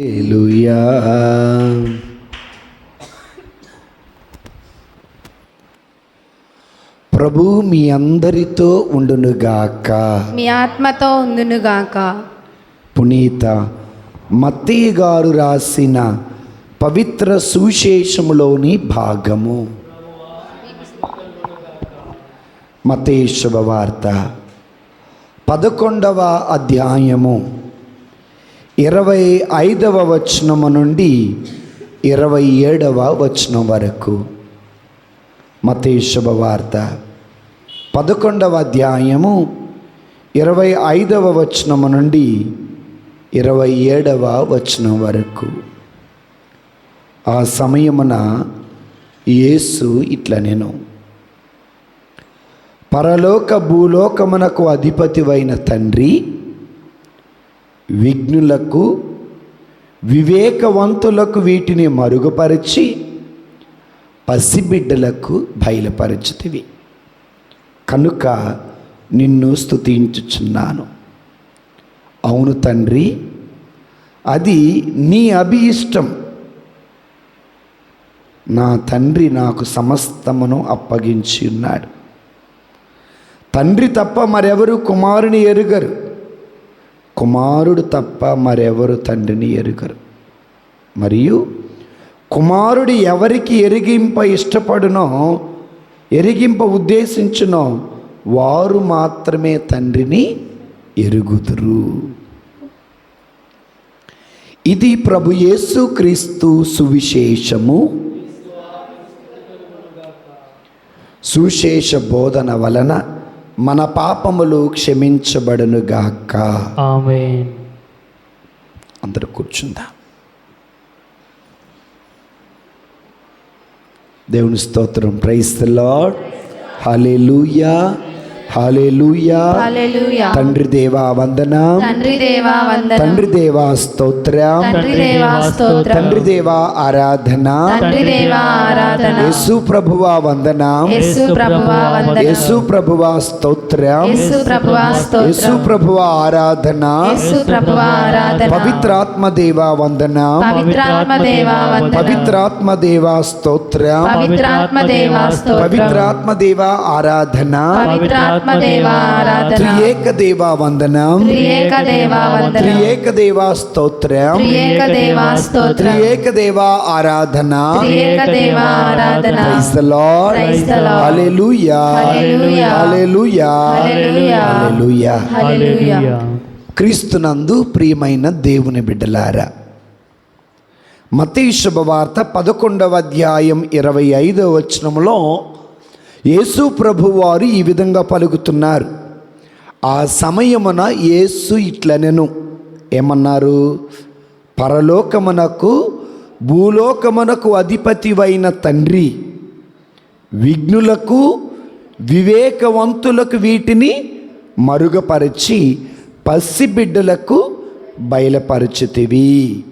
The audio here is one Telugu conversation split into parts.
హల్లెలూయా. ప్రభు మీ అందరితో ఉండునుగాక మీ ఆత్మతో ఉందునుగాక పునీత మత్తయ్య గారు రాసిన పవిత్ర సువిశేషములోని భాగము. మతేయ శుభవార్త. పదకొండవ అధ్యాయము. ఇరవై ఐదవ వచనము నుండి ఇరవై ఏడవ వచనం వరకు. మతేయ శుభవార్త పదకొండవ అధ్యాయము ఇరవై ఐదవ వచనము నుండి ఇరవై ఏడవ వచనం వరకు. ఆ సమయమున యేసు ఇట్లా నేను పరలోక భూలోకమునకు అధిపతివైన తండ్రి విఘ్నులకు వివేకవంతులకు వీటిని మరుగుపరిచి పసిబిడ్డలకు బయలుపరచుతివి. కనుక నిన్ను స్తుతించుచున్నాను. అవును తండ్రి అది నీ అభియిష్టం నా తండ్రి నాకు సమస్తమును అప్పగించి ఉన్నాడు తండ్రి తప్ప మరెవరు కుమారుని ఎరుగరు. కుమారుడు తప్ప మరెవరు తండ్రిని ఎరుగరు. మరియు కుమారుడు ఎవరికి ఎరిగింప ఇష్టపడునో ఎరిగింప ఉద్దేశించునో వారు మాత్రమే తండ్రిని ఎరుగుదురు. ఇది ప్రభు యేసు క్రీస్తు సువిశేషము. సుశేష బోధన వలన మన పాపములు క్షమించబడునుగాక ఆమేన్. అందరూ కూర్చుందాం. దేవుని స్తోత్రం. Praise the Lord. Hallelujah. Hallelujah. తండ్రి దేవా వందనం. తండ్రి దేవా వందనం. తండ్రి దేవా స్తోత్రం. తండ్రి దేవా స్తోత్రం. తండ్రి దేవా ఆరాధన. తండ్రి దేవా ఆరాధన. యేసు ప్రభువా వందనం. యేసు ప్రభువా వందనం. యేసు ప్రభువా స్తోత్రం. యేసు ప్రభువా యేసు స్తోత్రం ప్రభువా ఆరాధన. యేసు ప్రభువా ఆరాధన. పవిత్రాత్మ దేవా వందనం. పవిత్రాత్మ దేవా వందనం. పవిత్రాత్మ దేవా స్తోత్రం. పవిత్రాత్మ దేవా స్తోత్రం. పవిత్రాత్మ దేవా ఆరాధన. పవిత్రాత్మ త్రియేక దేవా వందనం త్రియేక దేవా వందనం త్రియేక దేవా స్తోత్రం త్రియేక దేవా స్తోత్రం త్రియేక దేవా ఆరాధన. త్రియేక దేవా ఆరాధన. Praise the lord Praise the Lord. Hallelujah Hallelujah. Hallelujah Hallelujah. హల్లెలూయా హల్లెలూయా క్రీస్తునందు ప్రియమైన దేవుని బిడ్డలారా మతీ శుభవార్త పదకొండవ అధ్యాయం ఇరవై ఐదవ వచనంలో యేసు ప్రభు వారు ఈ విధంగా పలుకుతున్నారు. ఆ సమయమున యేసు ఇట్లనెను ఏమన్నారు? పరలోకమునకు భూలోకమునకు అధిపతివైన తండ్రి విఘ్నులకు వివేకవంతులకు వీటిని మరుగుపరిచి పసిబిడ్డలకు బయలుపరచితివి.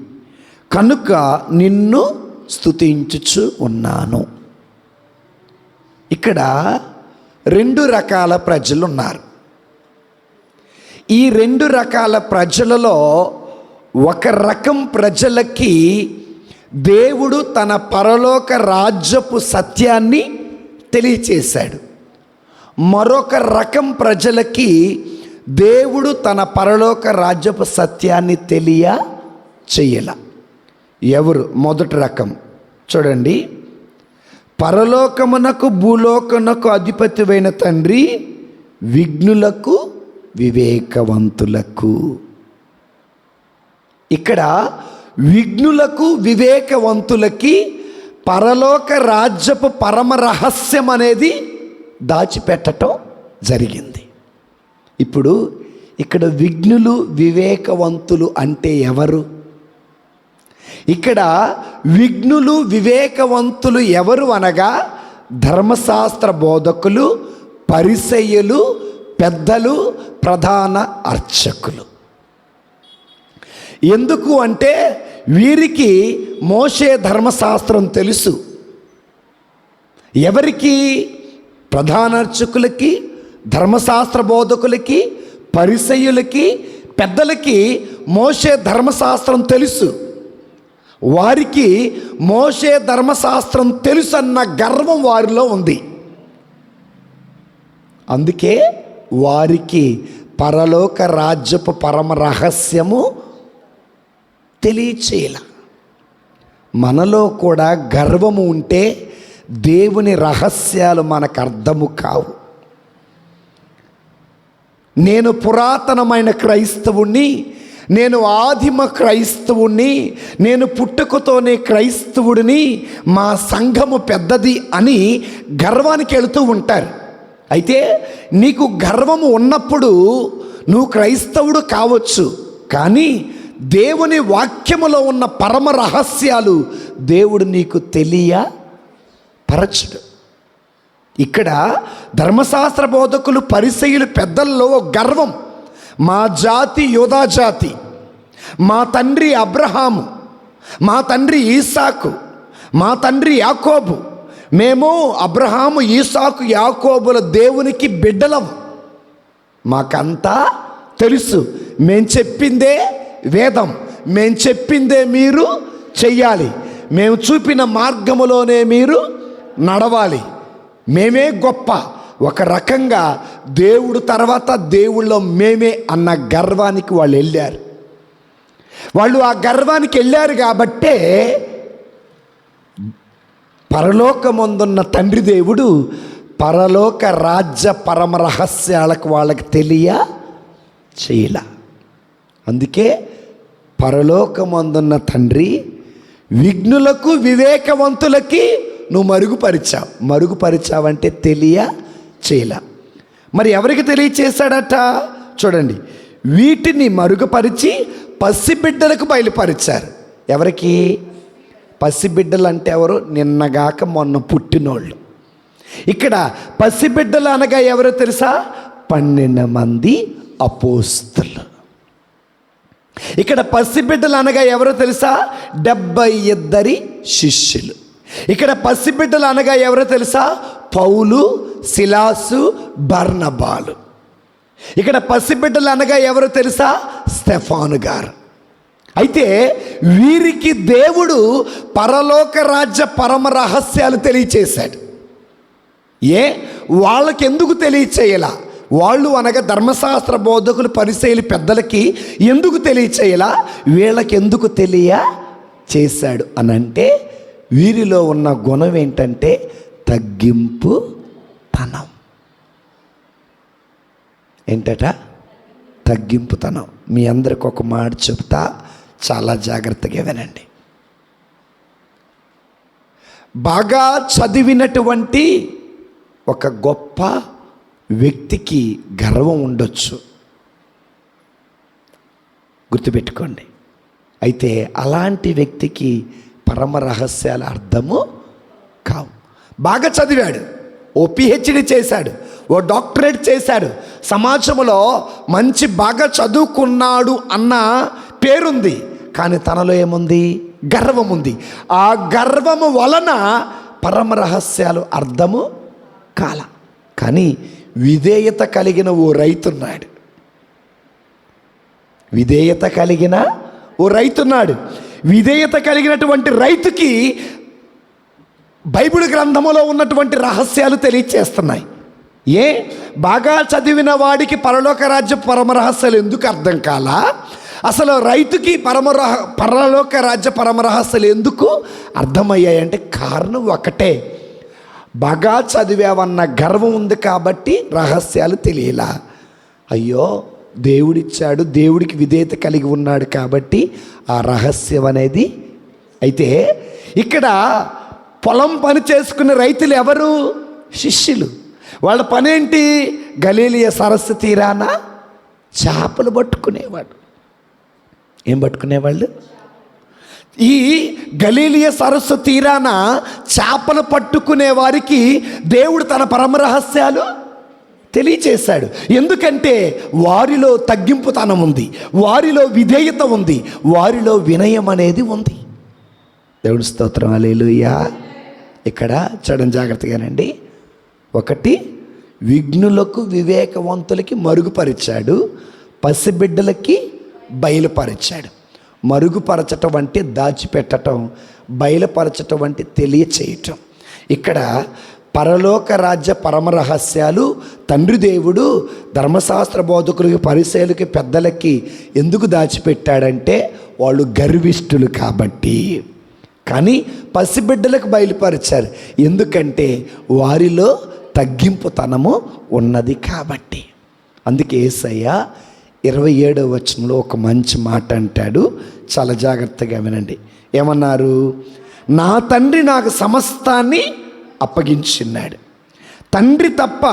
కనుక నిన్ను స్థుతించుచు ఉన్నాను. ఇక్కడ రెండు రకాల ప్రజలు ఉన్నారు ఈ రెండు రకాల ప్రజలలో ఒక రకం ప్రజలకి దేవుడు తన పరలోక రాజ్యపు సత్యాన్ని తెలియచేశాడు. మరొక రకం ప్రజలకి దేవుడు తన పరలోక రాజ్యపు సత్యాన్ని తెలియ చెయ్యల ఎవరు? మొదటి రకం. చూడండి. పరలోకమునకు భూలోకమునకు అధిపతివైన తండ్రి విఘ్నులకు వివేకవంతులకు. ఇక్కడ విఘ్నులకు వివేకవంతులకి పరలోక రాజ్యపు పరమ రహస్యం అనేది దాచిపెట్టడం జరిగింది. ఇప్పుడు ఇక్కడ విఘ్నులు వివేకవంతులు అంటే ఎవరు? ఇక్కడ విఘ్నులు వివేకవంతులు ఎవరు అనగా ధర్మశాస్త్ర బోధకులు పరిసయ్యులు పెద్దలు ప్రధాన అర్చకులు. ఎందుకు అంటే వీరికి మోషే ధర్మశాస్త్రం తెలుసు. ఎవరికి? ప్రధాన అర్చకులకి ధర్మశాస్త్ర బోధకులకి పరిసయ్యులకి పెద్దలకి మోషే ధర్మశాస్త్రం తెలుసు. వారికి మోషే ధర్మశాస్త్రం తెలుసన్న గర్వం వారిలో ఉంది. అందుకే వారికి పరలోక రాజ్యపు పరమ రహస్యము తెలియచేయాల. మనలో కూడా గర్వము ఉంటే దేవుని రహస్యాలు మనకు అర్థము కావు. నేను పురాతనమైన క్రైస్తవుణ్ణి నేను ఆదిమ క్రైస్తవుణ్ణి నేను పుట్టుకతోనే క్రైస్తవుడిని మా సంఘము పెద్దది అని గర్వానికి వెళుతూ ఉంటారు. అయితే నీకు గర్వము ఉన్నప్పుడు నువ్వు క్రైస్తవుడు కావచ్చు కానీ దేవుని వాక్యములో ఉన్న పరమ రహస్యాలు దేవుడు నీకు తెలియ పరచుడు. ఇక్కడ ధర్మశాస్త్ర బోధకులు పరిశైలు పెద్దల్లో గర్వం. మా జాతి యోధా జాతి మా తండ్రి అబ్రహాము మా తండ్రి ఈసాకు మా తండ్రి యాకోబు మేము అబ్రహాము ఈసాకు యాకోబుల దేవునికి బిడ్డలం. మాకంతా తెలుసు. మేం చెప్పిందే వేదం. మేం చెప్పిందే మీరు చెయ్యాలి. మేము చూపిన మార్గములోనే మీరు నడవాలి. మేమే గొప్ప. ఒక రకంగా దేవుడు తర్వాత దేవుళ్ళో మేమే అన్న గర్వానికి వాళ్ళు వెళ్ళారు. వాళ్ళు ఆ గర్వానికి వెళ్ళారు కాబట్టే పరలోకమందున్న తండ్రి దేవుడు పరలోక రాజ్య పరమ రహస్యాలకు వాళ్ళకి తెలియ చేయల. అందుకే పరలోకమందున్న తండ్రి విఘ్నులకు వివేకవంతులకి నువ్వు మరుగుపరిచావు. మరుగుపరిచావంటే తెలియ చేయలే. మరి ఎవరికి తెలియచేశాడట? చూడండి. వీటిని మరుగుపరిచి పసిబిడ్డలకు బయలుపరిచారు. ఎవరికి? పసిబిడ్డలు అంటే ఎవరు నిన్నగాక మొన్న పుట్టినోళ్ళు. ఇక్కడ పసిబిడ్డలు అనగా ఎవరో తెలుసా? పన్నెండు మంది అపోస్తులు. ఇక్కడ పసిబిడ్డలు అనగా ఎవరో తెలుసా? డెబ్బై ఇద్దరి శిష్యులు. ఇక్కడ పసిబిడ్డలు అనగా ఎవరో తెలుసా? పౌలు శిలాసు బర్ణబాలు ఇక్కడ పసిబిడ్డలు అనగా ఎవరు తెలుసా? స్టెఫాను గారు. అయితే వీరికి దేవుడు పరలోక రాజ్య పరమ రహస్యాలు తెలియచేశాడు. ఏ? వాళ్ళకి ఎందుకు తెలియచేయలా? వాళ్ళు అనగా ధర్మశాస్త్ర బోధకులు పరిశైలి పెద్దలకి ఎందుకు తెలియచేయలా? వీళ్ళకి ఎందుకు తెలియ చేశాడు అనంటే వీరిలో ఉన్న గుణం ఏంటంటే తగ్గింపు తనం. ఏంటట? తగ్గింపుతనం మీ అందరికి ఒక మాట చెప్తా చాలా జాగ్రత్తగా వినండి. బాగా చదివినటువంటి ఒక గొప్ప వ్యక్తికి గర్వం ఉండొచ్చు. గుర్తుపెట్టుకోండి. అయితే అలాంటి వ్యక్తికి పరమ రహస్యాల అర్థము బాగా చదివాడు. ఓ పిహెచ్డి చేశాడు. ఓ డాక్టరేట్ చేశాడు. సమాజంలో మంచి బాగా చదువుకున్నాడు అన్న పేరుంది. కానీ తనలో ఏముంది? గర్వం ఉంది ఆ గర్వము వలన పరమ రహస్యాలు అర్థము కాల. కానీ విధేయత కలిగిన ఓ రైతున్నాడు. విధేయత కలిగిన ఓ రైతున్నాడు. విధేయత కలిగినటువంటి రైతుకి బైబిల్ గ్రంథములో ఉన్నటువంటి రహస్యాలు తెలియచేస్తున్నాయి. ఏ? బాగా చదివిన వాడికి పరలోక రాజ్య పరమ రహస్యాలు ఎందుకు అర్థం కాలా? అసలు రైతుకి పరమరహ పరలోక రాజ్య పరమ రహస్యాలు ఎందుకు అర్థమయ్యాయంటే కారణం ఒకటే. బాగా చదివావన్న గర్వం ఉంది కాబట్టి రహస్యాలు తెలియలా. అయ్యో దేవుడిచ్చాడు దేవుడికి విధేయత కలిగి ఉన్నాడు కాబట్టి ఆ రహస్యం అనేది అయితే ఇక్కడ పొలం పని చేసుకునే రైతులు ఎవరు? శిష్యులు. వాళ్ళ పనేంటి? గలీలియ సరస్సు తీరాన చేపలు పట్టుకునేవాడు. ఏం పట్టుకునేవాళ్ళు? ఈ గలీలియ సరస్సు తీరాన చేపలు పట్టుకునే వారికి దేవుడు తన పరమరహస్యాలు తెలియచేశాడు. ఎందుకంటే వారిలో తగ్గింపుతనం ఉంది వారిలో విధేయత ఉంది వారిలో వినయం అనేది ఉంది. దేవుడి స్తోత్రం. అలేలుయ్యా ఇక్కడ చూడండి జాగ్రత్తగానండి. ఒకటి విఘ్నులకు వివేకవంతులకి మరుగుపరిచాడు పసిబిడ్డలకి బయలుపరిచాడు. మరుగుపరచటం అంటే దాచిపెట్టడం బయలుపరచటం అంటే తెలియచేయటం. ఇక్కడ పరలోక రాజ్య పరమ రహస్యాలు తండ్రి దేవుడు ధర్మశాస్త్ర బోధకులకి పరిశీలకి పెద్దలకి ఎందుకు దాచిపెట్టాడంటే వాళ్ళు గర్విష్ఠులు కాబట్టి. కానీ పసిబిడ్డలకు బయలుపరిచారు. ఎందుకంటే వారిలో తగ్గింపుతనము ఉన్నది కాబట్టి. అందుకే ఏసయ్య ఇరవై ఏడవ వచనంలో ఒక మంచి మాట అంటాడు. చాలా జాగ్రత్తగా వినండి. ఏమన్నారు? నా తండ్రి నాకు సమస్తాన్ని అప్పగించున్నాడు తండ్రి తప్ప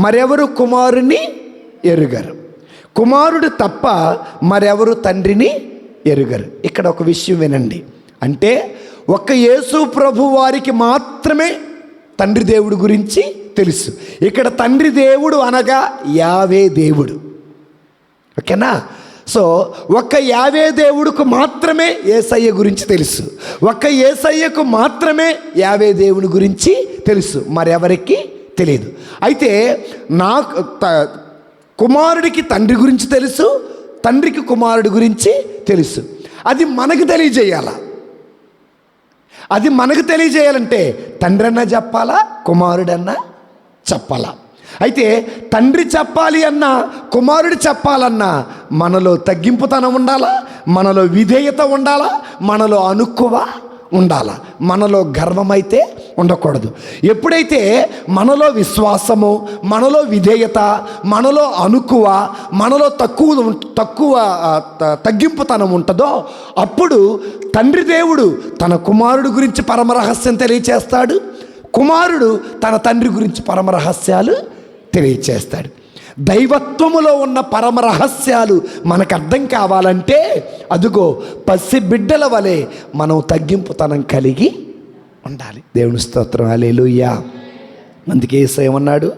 మరెవరు కుమారుని ఎరుగరు. కుమారుడు తప్ప మరెవరు తండ్రిని ఎరుగరు. ఇక్కడ ఒక విషయం వినండి. అంటే ఒక్క యేసు ప్రభు వారికి మాత్రమే తండ్రి దేవుడు గురించి తెలుసు. ఇక్కడ తండ్రి దేవుడు అనగా యావే దేవుడు. ఓకేనా? సో ఒక్క యావే దేవుడికి మాత్రమే ఏసయ్య గురించి తెలుసు. ఒక్క ఏసయ్యకు మాత్రమే యావే దేవుని గురించి తెలుసు. మరెవరికి తెలియదు. అయితే నాకు కుమారుడికి తండ్రి గురించి తెలుసు తండ్రికి కుమారుడి గురించి తెలుసు. అది మనకు తెలియజేయాలా? అది మనకు తెలియజేయాలంటే తండ్రి అన్నా చెప్పాలా కుమారుడన్నా చెప్పాలా? అయితే తండ్రి చెప్పాలి అన్నా కుమారుడు చెప్పాలన్నా మనలో తగ్గింపుతనం ఉండాలా? మనలో విధేయత ఉండాలా? మనలో అనుక్కువ ఉండాలా? మనలో గర్వమైతే ఉండకూడదు. ఎప్పుడైతే మనలో విశ్వాసము మనలో విధేయత మనలో అనుకువ మనలో తక్కువ తక్కువ తగ్గింపుతనం ఉంటుందో అప్పుడు తండ్రి దేవుడు తన కుమారుడు గురించి పరమరహస్యం తెలియచేస్తాడు. కుమారుడు తన తండ్రి గురించి పరమరహస్యాలు తెలియచేస్తాడు. దైవత్వములో ఉన్న పరమ రహస్యాలు మనకు అర్థం కావాలంటే అదుగో పసి బిడ్డల వలె మనం తగ్గింపుతనం కలిగి ఉండాలి. దేవుని స్తోత్రం. అలేలుయ్యా అందుకే ఏమన్నాడు?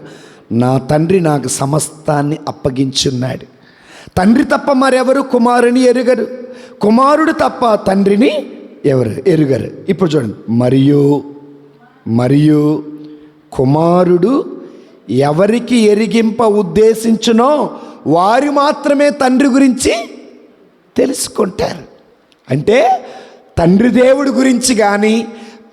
నా తండ్రి నాకు సమస్తాన్ని అప్పగించున్నాడు. తండ్రి తప్ప మరెవరు కుమారుని ఎరుగరు. కుమారుడు తప్ప తండ్రిని ఎవరు? ఎరుగరు. ఇప్పుడు చూడండి. మరియు మరియు కుమారుడు ఎవరికి ఎరిగింప ఉద్దేశించునో వారు మాత్రమే తండ్రి గురించి తెలుసుకుంటారు. అంటే తండ్రి దేవుడి గురించి కానీ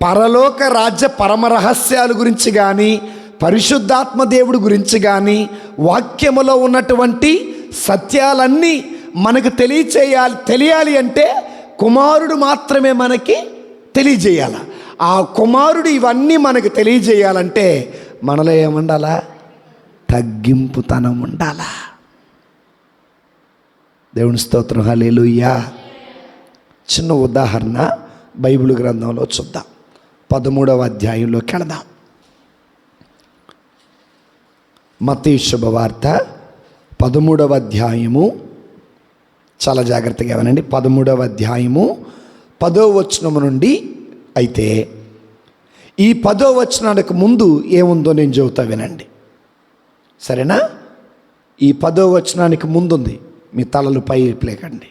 పరలోక రాజ్య పరమ రహస్యాల గురించి కానీ పరిశుద్ధాత్మ దేవుడి గురించి కానీ వాక్యములో ఉన్నటువంటి సత్యాలన్నీ మనకు తెలియచేయాలి తెలియాలి అంటే కుమారుడు మాత్రమే మనకి తెలియజేయాల. ఆ కుమారుడు ఇవన్నీ మనకు తెలియజేయాలంటే మనలో ఏముండాలా? తగ్గింపుతనం ఉండాలా. దేవుని స్తోత్రం హలేలుయ్యా చిన్న ఉదాహరణ బైబిల్ గ్రంథంలో చూద్దాం. పదమూడవ అధ్యాయంలోకి వెళదాం మతీ శుభవార్త పదమూడవ అధ్యాయము. చాలా జాగ్రత్తగా ఇవ్వనండి పదమూడవ అధ్యాయము పదో వచనము నుండి అయితే ఈ పదో వచనానికి ముందు ఏముందో నేను చెబుతా వినండి. సరేనా? ఈ పదో వచనానికి ముందుంది. మీ తలలు పై లేకండి.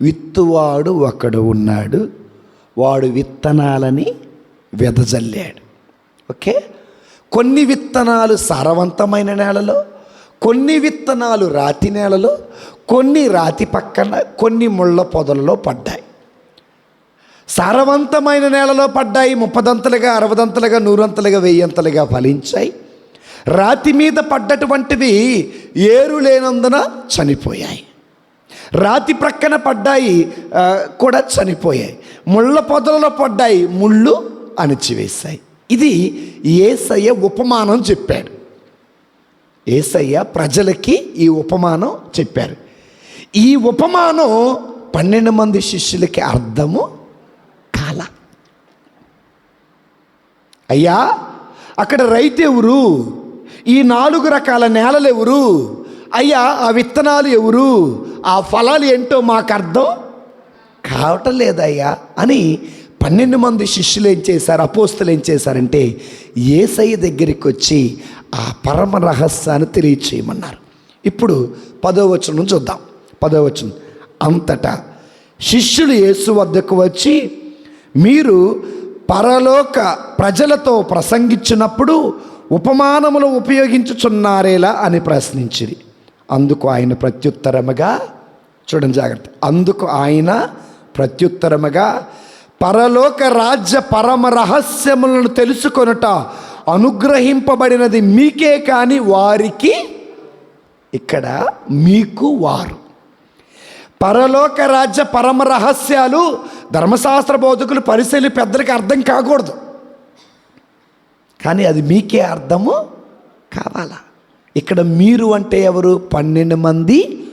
విత్తువాడు ఒకడు ఉన్నాడు. వాడు విత్తనాలని వెదజల్లాడు. ఓకే? కొన్ని విత్తనాలు సారవంతమైన నేలలో కొన్ని విత్తనాలు రాతి నేలలో కొన్ని రాతి పక్కన కొన్ని ముళ్ళ పొదలలో పడ్డాయి. సారవంతమైన నేలలో పడ్డాయి ముప్పదంతలుగా అరవదంతలుగా నూరంతలుగా వెయ్యంతలుగా ఫలించాయి. రాతి మీద పడ్డటువంటివి ఏరు లేనందున చనిపోయాయి. రాతి ప్రక్కన పడ్డాయి కూడా చనిపోయాయి. ముళ్ళ పొదలలో పడ్డాయి ముళ్ళు అణిచివేశాయి. ఇది ఏసయ్య ఉపమానం చెప్పాడు. ఏసయ్య ప్రజలకి ఈ ఉపమానం చెప్పారు. ఈ ఉపమానం పన్నెండు మంది శిష్యులకి అర్థము కాల. అయ్యా అక్కడ రైతు ఎవరు ఈ నాలుగు రకాల నేలలు ఎవరు? అయ్యా ఆ విత్తనాలు ఎవరు? ఆ ఫలాలు ఏంటో మాకు అర్థం కావటం లేదయ్యా అని పన్నెండు మంది శిష్యులు ఏం చేశారు? అపోస్తులు ఏం చేశారంటే ఏసయ్య దగ్గరికి వచ్చి ఆ పరమ రహస్యాన్ని తెలియచేయమన్నారు. ఇప్పుడు పదో వచనం చూద్దాం. పదో వచనం. అంతటా శిష్యులు యేసు వద్దకు వచ్చి మీరు పరలోక ప్రజలతో ప్రసంగించినప్పుడు ఉపమానములు ఉపయోగించుచున్నారేలా అని ప్రశ్నించింది అందుకు ఆయన ప్రత్యుత్తరముగా చూడండి జాగ్రత్త. అందుకు ఆయన ప్రత్యుత్తరముగా పరలోక రాజ్య పరమ రహస్యములను తెలుసుకొనుట అనుగ్రహింపబడినది మీకే కానీ వారికి ఇక్కడ మీకు వారు. పరలోక రాజ్య పరమ రహస్యాలు ధర్మశాస్త్ర బోధకులు పరిశీలి పెద్దలకి అర్థం కాకూడదు. కానీ అది మీకే అర్థము కావాలా? ఇక్కడ మీరు అంటే ఎవరు? పన్నెండు మంది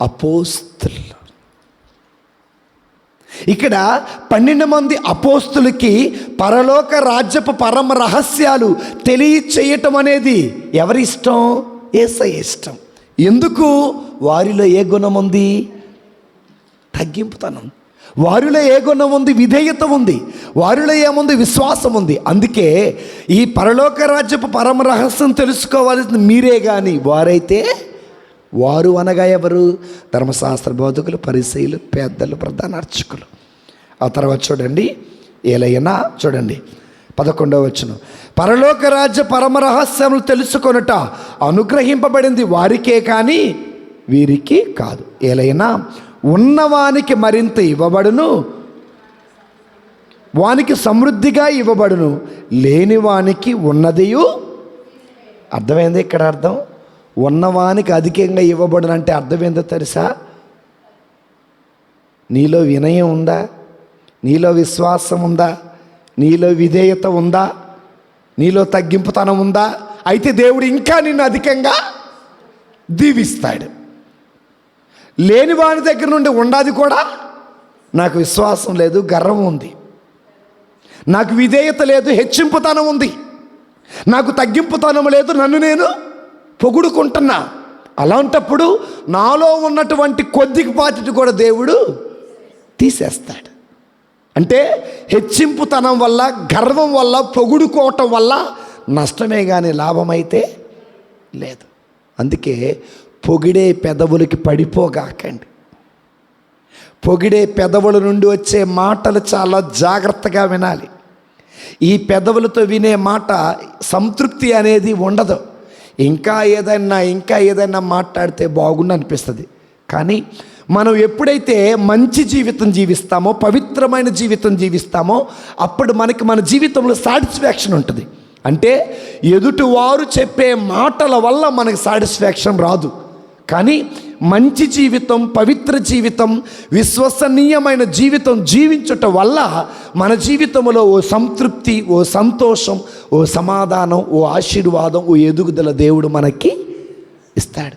అపోస్తులు. ఇక్కడ పన్నెండు మంది అపోస్తులకి పరలోక రాజ్యపు పరమ రహస్యాలు తెలియచేయటం అనేది ఎవరి ఇష్టం ఏసై ఇష్టం. ఎందుకు? వారిలో ఏ గుణం ఉంది? తగ్గింపుతనం. వారిలో ఏ గుణం ఉంది? విధేయత ఉంది. వారిలో ఏముంది? విశ్వాసం ఉంది. అందుకే ఈ పరలోక రాజ్యపు పరమ రహస్యం తెలుసుకోవాల్సింది మీరే కానీ వారైతే వారు అనగా ఎవరు? ధర్మశాస్త్ర బోధకులు పరిశీలు పెద్దలు ప్రధాన అర్చకులు. ఆ తర్వాత చూడండి ఏలైనా చూడండి పదకొండవ వచ్చును పరలోక రాజ్య పరమ రహస్యములు తెలుసుకొనుట అనుగ్రహింపబడింది వారికే కానీ వీరికి కాదు. ఏలైనా ఉన్నవానికి మరింత ఇవ్వబడును వానికి సమృద్ధిగా ఇవ్వబడును లేని వానికి ఉన్నదియు. అర్థమైంది ఇక్కడ అర్థం? ఉన్నవానికి అధికంగా ఇవ్వబడును అంటే ఏందో తెలుసా? నీలో వినయం ఉందా? నీలో విశ్వాసం ఉందా? నీలో విధేయత ఉందా? నీలో తగ్గింపుతనం ఉందా? అయితే దేవుడు ఇంకా నిన్ను అధికంగా దీవిస్తాడు. లేని వాని దగ్గర నుండి ఉండాది కూడా నాకు విశ్వాసం లేదు గర్వం ఉంది. నాకు విధేయత లేదు హెచ్చింపుతనం ఉంది. నాకు తగ్గింపుతనం లేదు నన్ను నేను పొగుడుకుంటున్నా. అలాంటప్పుడు నాలో ఉన్నటువంటి కొద్దిపాటి కూడా దేవుడు తీసేస్తాడు. అంటే హెచ్చింపుతనం వల్ల గర్వం వల్ల పొగుడుకోవటం వల్ల నష్టమే కానీ లాభమైతే లేదు. అందుకే పొగిడే పెదవులకి పడిపోగాకండి. పొగిడే పెదవుల నుండి వచ్చే మాటలు చాలా జాగ్రత్తగా వినాలి. ఈ పెదవులతో వినే మాట సంతృప్తి అనేది ఉండదు. ఇంకా ఏదైనా ఇంకా ఏదైనా మాట్లాడితే బాగుండు అనిపిస్తుంది. కానీ మనం ఎప్పుడైతే మంచి జీవితం జీవిస్తామో పవిత్రమైన జీవితం జీవిస్తామో అప్పుడు మనకి మన జీవితంలో సాటిస్ఫాక్షన్ ఉంటుంది. అంటే ఎదుటివారు చెప్పే మాటల వల్ల మనకి సాటిస్ఫాక్షన్ రాదు. కానీ మంచి జీవితం పవిత్ర జీవితం విశ్వసనీయమైన జీవితం జీవించుట వల్ల మన జీవితంలో ఓ సంతృప్తి ఓ సంతోషం ఓ సమాధానం ఓ ఆశీర్వాదం ఓ ఎదుగుదల దేవుడు మనకి ఇస్తాడు.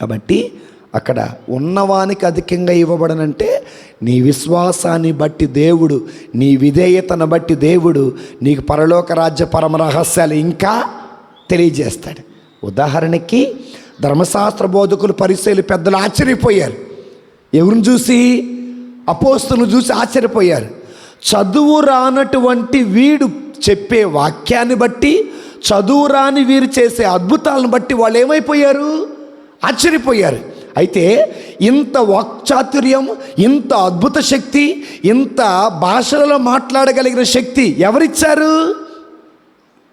కాబట్టి అక్కడ ఉన్నవానికి అధికంగా ఇవ్వబడనంటే నీ విశ్వాసాన్ని బట్టి దేవుడు నీ విధేయతను బట్టి దేవుడు నీకు పరలోక రాజ్య పరమ రహస్యాలు ఇంకా తెలియజేస్తాడు. ఉదాహరణకి ధర్మశాస్త్ర బోధకులు పరిశైలు పెద్దలు ఆశ్చర్యపోయారు. ఎవరిని చూసి? అపోస్తులను చూసి ఆశ్చర్యపోయారు. చదువు రానటువంటి వీడు చెప్పే వాక్యాన్ని బట్టి చదువు రాని వీరు చేసే అద్భుతాలను బట్టి వాళ్ళు ఏమైపోయారు? ఆశ్చర్యపోయారు. అయితే ఇంత వాక్చాతుర్యం ఇంత అద్భుత శక్తి ఇంత భాషలలో మాట్లాడగలిగిన శక్తి ఎవరిచ్చారు?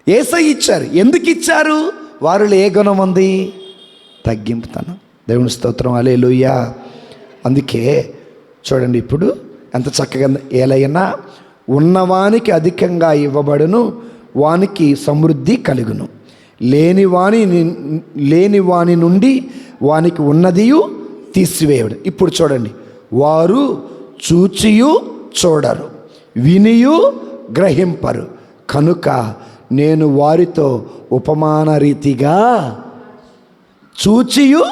ఏసై ఇచ్చారు. ఎందుకు ఇచ్చారు వారిలో ఏ గుణం ఉంది? తగ్గింపుతనం. దేవుని స్తోత్రం అలే అందుకే చూడండి ఇప్పుడు ఎంత చక్కగా ఏలైనా ఉన్నవానికి అధికంగా ఇవ్వబడును వానికి సమృద్ధి కలుగును. లేని లేనివాని లేని నుండి వానికి ఉన్నదియు తీసివేయడు. ఇప్పుడు చూడండి వారు చూచియు చూడరు వినియు గ్రహింపరు. కనుక నేను వారితో ఉపమాన రీతిగా చూచియు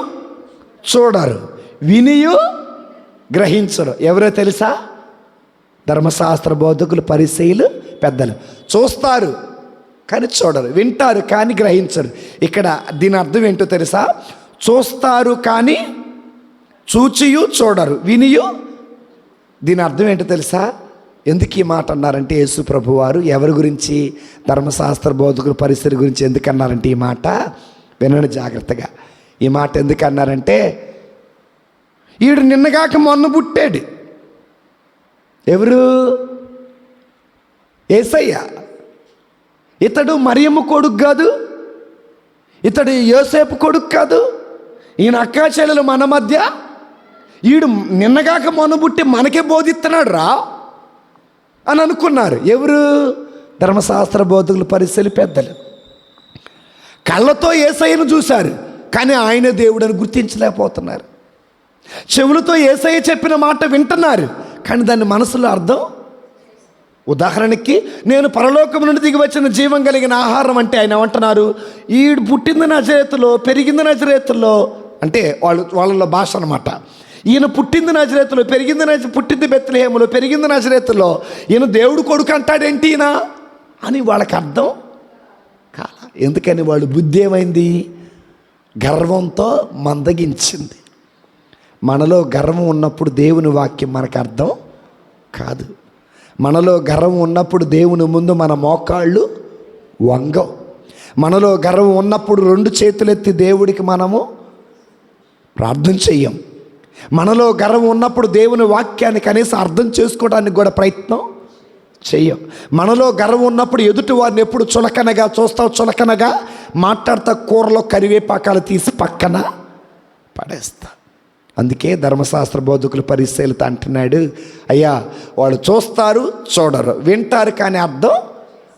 చూడరు. వినియు గ్రహించరు. ఎవరో తెలుసా? ధర్మశాస్త్ర బోధకులు పరిశీలు పెద్దలు. చూస్తారు కానీ చూడరు. వింటారు కానీ గ్రహించరు. ఇక్కడ దీని అర్థం ఏంటో తెలుసా? చూస్తారు కానీ చూచియు చూడరు. వినియు దీని అర్థం ఏంటో తెలుసా? ఎందుకు ఈ మాట అన్నారంటే యేసు ప్రభు వారు ఎవరి గురించి? ధర్మశాస్త్ర బోధకుల పరిస్థితి గురించి ఎందుకు అన్నారంటే ఈ మాట? వినండి జాగ్రత్తగా. ఈ మాట ఎందుకు అన్నారంటే ఈడు నిన్నగాక మొన్న పుట్టాడు. ఎవరు? ఏసయ్య. ఇతడు మరియమ్మ కొడుకు కాదు. ఇతడు యోసేపు కొడుకు కాదు. ఈయన అక్కాచెల్లెలు మన మధ్య. ఈడు నిన్నగాక మొనబుట్టి మనకే బోధిస్తున్నాడు రా అని అనుకున్నారు. ఎవరు? ధర్మశాస్త్ర బోధకులు పరిశీలి పెద్దలు. కళ్ళతో ఏసయ్యను చూశారు. కానీ ఆయన దేవుడని గుర్తించలేకపోతున్నారు. చెవులతో ఏసయ్య చెప్పిన మాట వింటున్నారు కానీ దాని మనసులో అర్థం? ఉదాహరణకి నేను పరలోకం నుండి దిగి వచ్చిన జీవం కలిగిన ఆహారం అంటే ఆయన ఏమంటున్నారు? ఈడు పుట్టింది నజరేతులో పెరిగింది నజరేతుల్లో అంటే వాళ్ళు వాళ్ళలో భాష అనమాట ఈయన పుట్టింది నజరేతులో పెరిగింది నా పుట్టింది బెత్తలేములో పెరిగింది నజరేతులో. ఈయన దేవుడు కొడుకు అంటాడేంటి ఈయన? అని వాళ్ళకి అర్థం కాల. ఎందుకని వాళ్ళు బుద్ధి ఏమైంది? గర్వంతో మందగించింది. మనలో గర్వం ఉన్నప్పుడు దేవుని వాక్యం మనకు అర్థం కాదు. మనలో గర్వం ఉన్నప్పుడు దేవుని ముందు మన మోకాళ్ళు వంగం మనలో గర్వం ఉన్నప్పుడు రెండు చేతులెత్తి దేవుడికి మనము ప్రార్థన చెయ్యం. మనలో గర్వం ఉన్నప్పుడు దేవుని వాక్యాన్ని కనీసం అర్థం చేసుకోవడానికి కూడా ప్రయత్నం చెయ్యం. మనలో గర్వం ఉన్నప్పుడు ఎదుటి వారిని ఎప్పుడు చులకనగా చూస్తావు? చులకనగా మాట్లాడతా కూరలో కరివేపాకాలు తీసి పక్కన పడేస్తా. అందుకే ధర్మశాస్త్ర బోధకులు పరిశీలిత అంటున్నాడు అయ్యా వాళ్ళు చూస్తారు చూడరు. వింటారు కానీ అర్థం?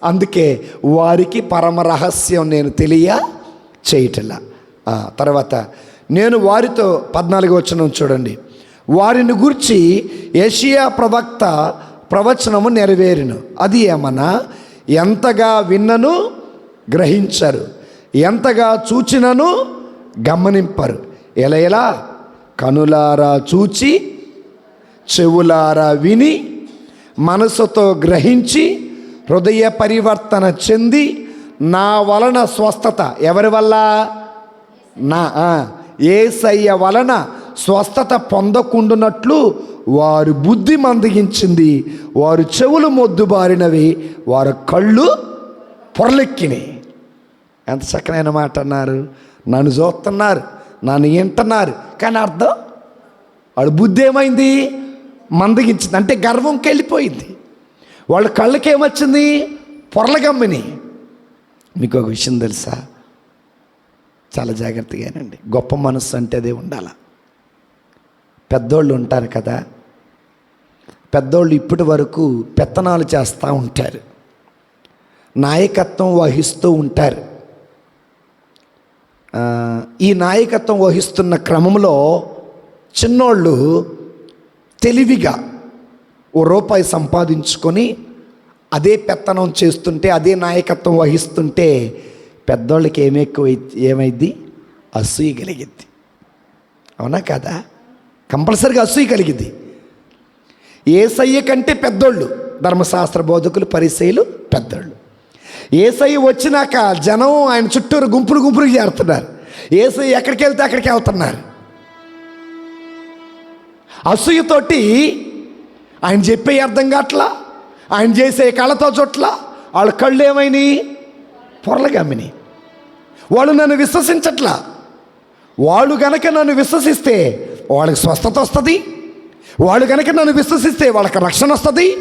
అందుకే వారికి పరమ రహస్యం నేను తెలియ చేయటలా. తర్వాత నేను వారితో పద్నాలుగు వచనం చూడండి. వారిని గురించి ఏషియా ప్రవక్త ప్రవచనము నెరవేరును. అది ఏమన్నా? ఎంతగా విన్నను? గ్రహించరు. ఎంతగా చూచినను గమనింపరు. ఎలా ఎలా? కనులారా చూచి చెవులారా విని మనసుతో గ్రహించి హృదయ పరివర్తన చెంది నా వలన స్వస్థత. ఎవరి వల్ల? నా ఏసయ్య వలన స్వస్థత పొందకుండునట్లు వారు బుద్ధి మందగించింది. వారు చెవులు మొద్దుబారినవి. వారు కళ్ళు పొరలెక్కినాయి. ఎంత చక్కనైన మాట అన్నారు. నన్ను చూస్తున్నారు నన్ను వింటున్నారు. కానీ అర్థం? వాళ్ళ బుద్ధి ఏమైంది? మందగించింది. అంటే గర్వంకి వెళ్ళిపోయింది. వాళ్ళ కళ్ళకి ఏమొచ్చింది? పొరలగమ్మని మీకు ఒక విషయం తెలుసా? చాలా జాగ్రత్తగానండి గొప్ప మనస్సు అంటే అదే ఉండాల. పెద్దోళ్ళు ఉంటారు కదా. పెద్దోళ్ళు ఇప్పటి వరకు పెత్తనాలు చేస్తూ ఉంటారు. నాయకత్వం వహిస్తూ ఉంటారు. ఈ నాయకత్వం వహిస్తున్న క్రమంలో చిన్నోళ్ళు తెలివిగా ఓ రూపాయి సంపాదించుకొని అదే పెత్తనం చేస్తుంటే అదే నాయకత్వం వహిస్తుంటే పెద్దోళ్ళకి ఏమెక్కువ ఏమైద్ది? అసూయ కలిగిద్ది. అవునా కదా? కంపల్సరిగా అసూయ కలిగింది ఏసయ్య కంటే పెద్దోళ్ళు ధర్మశాస్త్ర బోధకులు పరిశీలు పెద్దోళ్ళు. ఏసయ్య వచ్చినాక జనం ఆయన చుట్టూరు గుంపులు గుంపులు చేరుతున్నారు ఏసై ఎక్కడికి వెళ్తే అక్కడికి వెళ్తున్నారు. అసూయతోటి ఆయన చెప్పే అర్థం కావట్లా? ఆయన చేసే కళ్ళతో చోట్ల వాళ్ళ కళ్ళు ఏమైనాయి? పొరలగమ్మిని వాళ్ళు నన్ను విశ్వసించట్లా. వాళ్ళు గనక నన్ను విశ్వసిస్తే వాళ్ళకి స్వస్థత వస్తుంది. వాళ్ళు కనుక నన్ను విశ్వసిస్తే వాళ్ళకి రక్షణ వస్తుంది.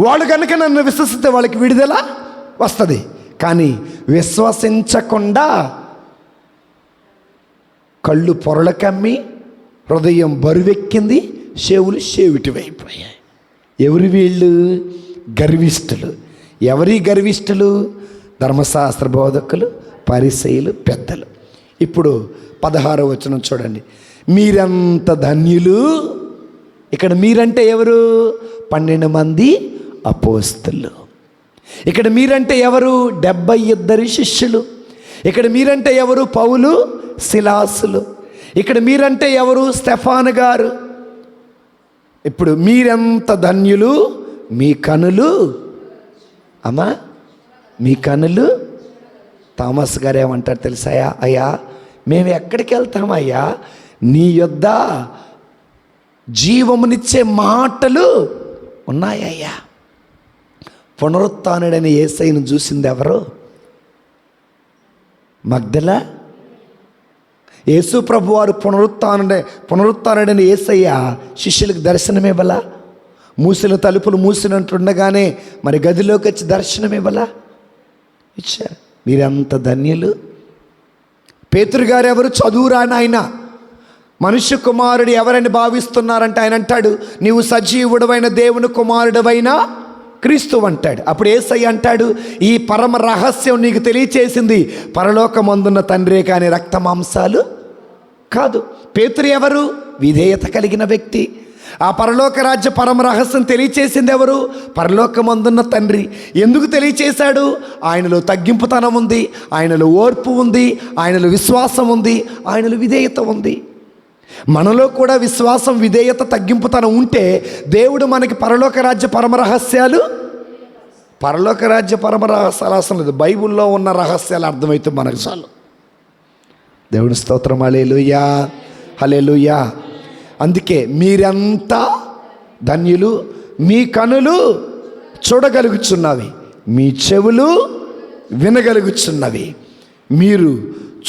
వాళ్ళు కనుక నన్ను విశ్వసిస్తే వాళ్ళకి విడుదల వస్తుంది. కానీ విశ్వసించకుండా కళ్ళు పొరల కమ్మి హృదయం బరువెక్కింది చెవులు చెవిటివైపోయాయి. ఎవరి వీళ్ళు? గర్విష్ఠులు. ఎవరి గర్విష్ఠులు? ధర్మశాస్త్ర బోధకులు పరిశైలు పెద్దలు. ఇప్పుడు పదహారో వచనం చూడండి. మీరంత ధన్యులు? ఇక్కడ మీరంటే ఎవరు? పన్నెండు మంది అపోస్తులు. ఇక్కడ మీరంటే ఎవరు? డెబ్బై ఇద్దరి శిష్యులు. ఇక్కడ మీరంటే ఎవరు? పౌలు శిలాసులు ఇక్కడ మీరంటే ఎవరు? స్టెఫాన్ గారు. ఇప్పుడు మీరెంత ధన్యులు? మీ కనులు. అమ్మా మీ కనులు. థామస్ గారు ఏమంటారు తెలుసాయా అయ్యా మేము ఎక్కడికి వెళ్తామయ్యా నీ యొద్ద జీవమునిచ్చే మాటలు ఉన్నాయయ్యా. పునరుత్డని ఏసైను చూసింది ఎవరు? మగ్ధల యేసు ప్రభు వారు పునరుత్డే పునరుత్డని ఏసయ్య శిష్యులకు దర్శనమివ్వలా మూసిన తలుపులు మూసినట్టుండగానే మరి గదిలోకి వచ్చి దర్శనమివ్వలా ఇచ్చారు. మీరంత ధన్యులు? పేతురు గారు ఎవరు? చదువురాని ఆయన. మనుష్య కుమారుడు ఎవరని భావిస్తున్నారంటే ఆయన అంటాడు నీవు సజీవుడమైన దేవుని కుమారుడవైనా క్రీస్తు అంటాడు. అప్పుడు ఏసై అంటాడు ఈ పరమ రహస్యం నీకు తెలియచేసింది పరలోకమందున్న తండ్రే కానీ రక్త మాంసాలు కాదు. పేతురు ఎవరు? విధేయత కలిగిన వ్యక్తి. ఆ పరలోక రాజ్య పరమ రహస్యం తెలియచేసింది ఎవరు? పరలోకమందున్న తండ్రి. ఎందుకు తెలియచేశాడు? ఆయనలో తగ్గింపుతనం ఉంది ఆయనలో ఓర్పు ఉంది ఆయనలో విశ్వాసం ఉంది ఆయనలో విధేయత ఉంది. మనలో కూడా విశ్వాసం విధేయత తగ్గింపుతనం ఉంటే దేవుడు మనకి పరలోక రాజ్య పరమ రహస్యాలు? పరలోక రాజ్య పరమ రహస్యాలు అసలు లేదు. బైబిల్లో ఉన్న రహస్యాలు అర్థమైతే మనకు చాలు. దేవుని స్తోత్రం అలేలుయా హలేలుయా అందుకే మీరంతా ధన్యులు మీ కనులు చూడగలుగుచున్నవి మీ చెవులు వినగలుగుచున్నవి. మీరు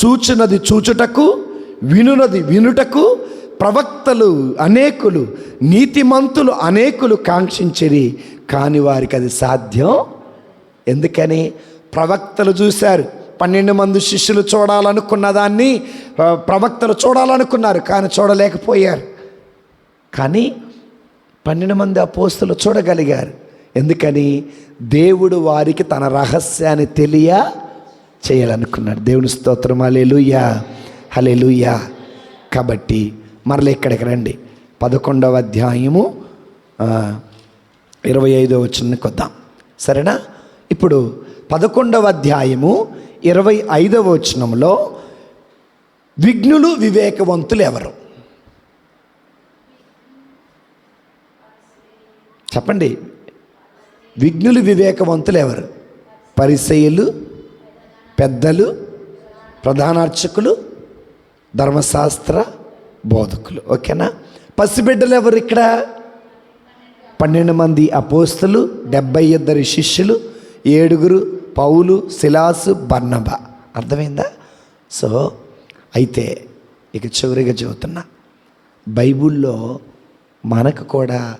చూచినది చూచుటకు వినునది వినుటకు ప్రవక్తలు అనేకులు నీతిమంతులు అనేకులు కాంక్షించిరి కాని వారికి అది సాధ్యం ఎందుకని? ప్రవక్తలు చూశారు పన్నెండు మంది శిష్యులు చూడాలనుకున్న దాన్ని ప్రవక్తలు చూడాలనుకున్నారు కానీ చూడలేకపోయారు. కానీ పన్నెండు మంది అపోస్తులు చూడగలిగారు. ఎందుకని? దేవుడు వారికి తన రహస్యాన్ని తెలియ చేయాలనుకున్నాడు. దేవుని స్తోత్రం హల్లెలూయా. హలెలుయా కాబట్టి మరల ఇక్కడికి రండి. పదకొండవ అధ్యాయము ఇరవై ఐదో వచ్చిన కొద్దాం. సరేనా? ఇప్పుడు పదకొండవ అధ్యాయము ఇరవై ఐదవ వచనంలో విఘ్నులు వివేకవంతులు ఎవరు? చెప్పండి. విఘ్నులు వివేకవంతులు ఎవరు? పరిసయులు పెద్దలు ప్రధానార్చకులు ధర్మశాస్త్ర బోధకులు ఓకేనా? పసిబిడ్డలు ఎవరు ఇక్కడ? పన్నెండు మంది అపోస్తులు డెబ్బై ఇద్దరు శిష్యులు ఏడుగురు పౌలు శిలాసు బర్ణబ అర్థమైందా? సో అయితే ఇక చివరిగా చెబుతున్నా. బైబిల్లో మనకు కూడా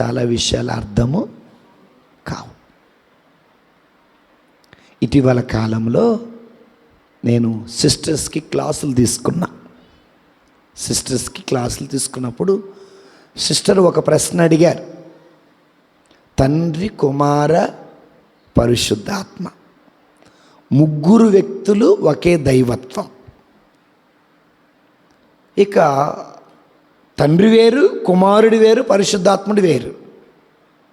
చాలా విషయాలు అర్థము కావు. ఇటీవల కాలంలో నేను సిస్టర్స్కి క్లాసులు తీసుకున్నా. సిస్టర్స్కి క్లాసులు తీసుకున్నప్పుడు సిస్టర్ ఒక ప్రశ్న అడిగారు. తండ్రి కుమార పరిశుద్ధాత్మ. ముగ్గురు వ్యక్తులు ఒకే దైవత్వం. ఇక తండ్రి వేరు కుమారుడు వేరు పరిశుద్ధాత్ముడు వేరు.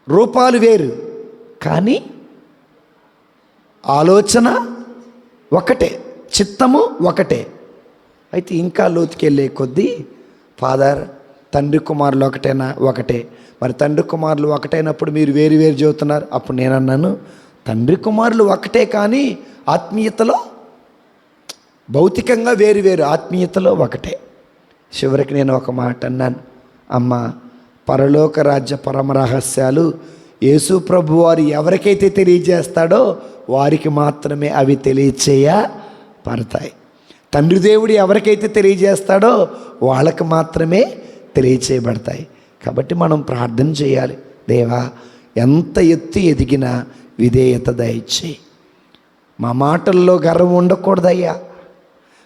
రూపాలు వేరు. కానీ ఆలోచన ఒకటే. చిత్తము ఒకటే. అయితే ఇంకా లోతుకెళ్ళే కొద్దీ ఫాదర్ తండ్రి కుమారులు ఒకటేనా ఒకటే. మరి తండ్రి కుమారులు ఒకటైనప్పుడు మీరు వేరు వేరు చెబుతున్నారు అప్పుడు నేను అన్నాను తండ్రి కుమారులు ఒకటే కానీ ఆత్మీయతలో భౌతికంగా వేరు వేరు ఆత్మీయతలో ఒకటే. చివరికి నేను ఒక మాట అన్నాను అమ్మ పరలోక రాజ్య పరమ రహస్యాలు యేసు ప్రభు వారు ఎవరికైతే తెలియజేస్తాడో వారికి మాత్రమే అవి పారుతాయి. తండ్రి దేవుడు ఎవరికైతే తెలియజేస్తాడో వాళ్ళకి మాత్రమే తెలియచేయబడతాయి. కాబట్టి మనం ప్రార్థన చేయాలి. దేవా ఎంత ఎత్తు ఎదిగినా విధేయత దయచేయి మా మాటల్లో గర్వం ఉండకూడదయ్యా.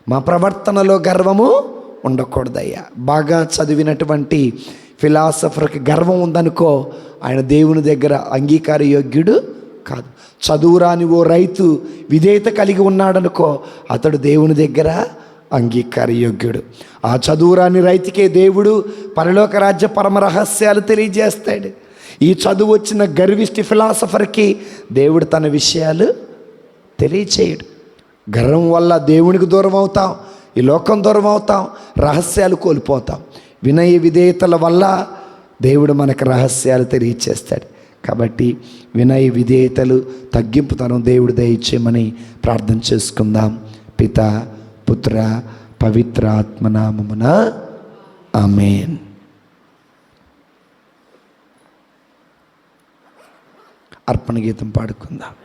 మా ప్రవర్తనలో గర్వము ఉండకూడదయ్యా. బాగా చదివినటువంటి ఫిలాసఫర్కి గర్వం ఉందనుకో ఆయన దేవుని దగ్గర అంగీకార యోగ్యుడు కాదు. చదువురాని ఓ రైతు విధేయత కలిగి ఉన్నాడనుకో అతడు దేవుని దగ్గర అంగీకార యోగ్యుడు ఆ చదువురాని రైతుకే దేవుడు పరలోక రాజ్య పరమ రహస్యాలు తెలియజేస్తాడు. ఈ చదువు వచ్చిన గర్విష్టి ఫిలాసఫర్కి దేవుడు తన విషయాలు తెలియచేయడు. గర్వం వల్ల దేవునికి దూరం అవుతాం ఈ లోకం దూరం అవుతాం రహస్యాలు కోల్పోతాం. వినయ విధేయతల వల్ల దేవుడు మనకు రహస్యాలు తెలియచేస్తాడు. కాబట్టి వినయ విధేయతలు తగ్గింపుతనం దేవుడు దయచేయమని ప్రార్థన చేసుకుందాం. పిత పుత్ర పవిత్ర ఆత్మనామమున ఆమెన్. అర్పణ గీతం పాడుకుందాం.